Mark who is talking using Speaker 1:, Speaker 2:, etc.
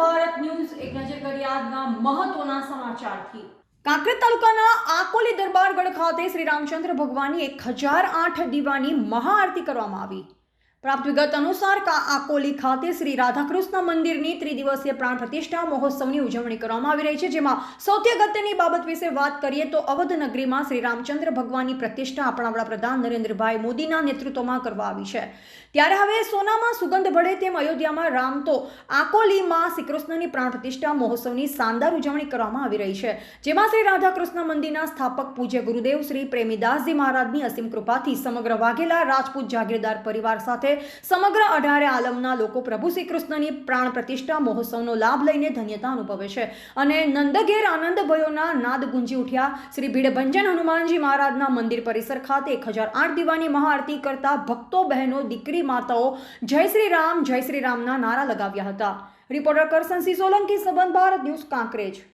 Speaker 1: Bharat news એક નજર કરી આજના મહત્વના સમાચારથી કાંકરેજ તાલુકાના આકોલી દરબારગઢ ખાતે શ્રી રામચંદ્ર ભગવાનની એક હજાર આઠ દીવાની મહાઆરતી કરવામાં આવી. પ્રાપ્ત વિગત અનુસાર આકોલી ખાતે શ્રી રાધાકૃષ્ણ મંદિરની ત્રિદિવસીય પ્રાણ પ્રતિષ્ઠા મહોત્સવની ઉજવણી કરવામાં આવી રહી છે. જેમાં સૌથી અગત્યની બાબત વિશે વાત કરીએ તો અવધ નગરીમાં શ્રી રામચંદ્ર ભગવાનની પ્રતિષ્ઠા આપણા વડાપ્રધાન નરેન્દ્રભાઈ મોદીના નેતૃત્વમાં કરવા આવી છે. ત્યારે હવે સોનામાં સુગંધ ભળે તેમ અયોધ્યામાં રામ તો આકોલીમાં શ્રીકૃષ્ણની પ્રાણ પ્રતિષ્ઠા મહોત્સવની શાનદાર ઉજવણી કરવામાં આવી રહી છે. જેમાં શ્રી રાધાકૃષ્ણ મંદિરના સ્થાપક પૂજ્ય ગુરુદેવ શ્રી પ્રેમીદાસજી મહારાજની અસીમ કૃપાથી સમગ્ર વાઘેલા રાજપૂત જાગીરદાર પરિવાર સાથે સમગ્ર અઢારે આલમના લોકો પ્રભુ શ્રી કૃષ્ણની પ્રાણ પ્રતિષ્ઠા મહોત્સવનો લાભ લઈને ધન્યતા અનુભવે છે. અને નંદઘેર આનંદ ભયોના નાદ ગુંજી ઉઠ્યા શ્રી ભીડભંજન હનુમાનજી મહારાજના મંદિર પરિસર ખાતે એક હજાર આઠ દીવાની મહાઆરતી કરતા ભક્તો, બહેનો, દીકરી, માતાઓ જય શ્રી રામ, જય શ્રી રામના નારા લગાવ્યા હતા. રિપોર્ટર કરસનસિંહ સોલંકી સંબંધ ભારત ન્યૂઝ, કાંકરેજ.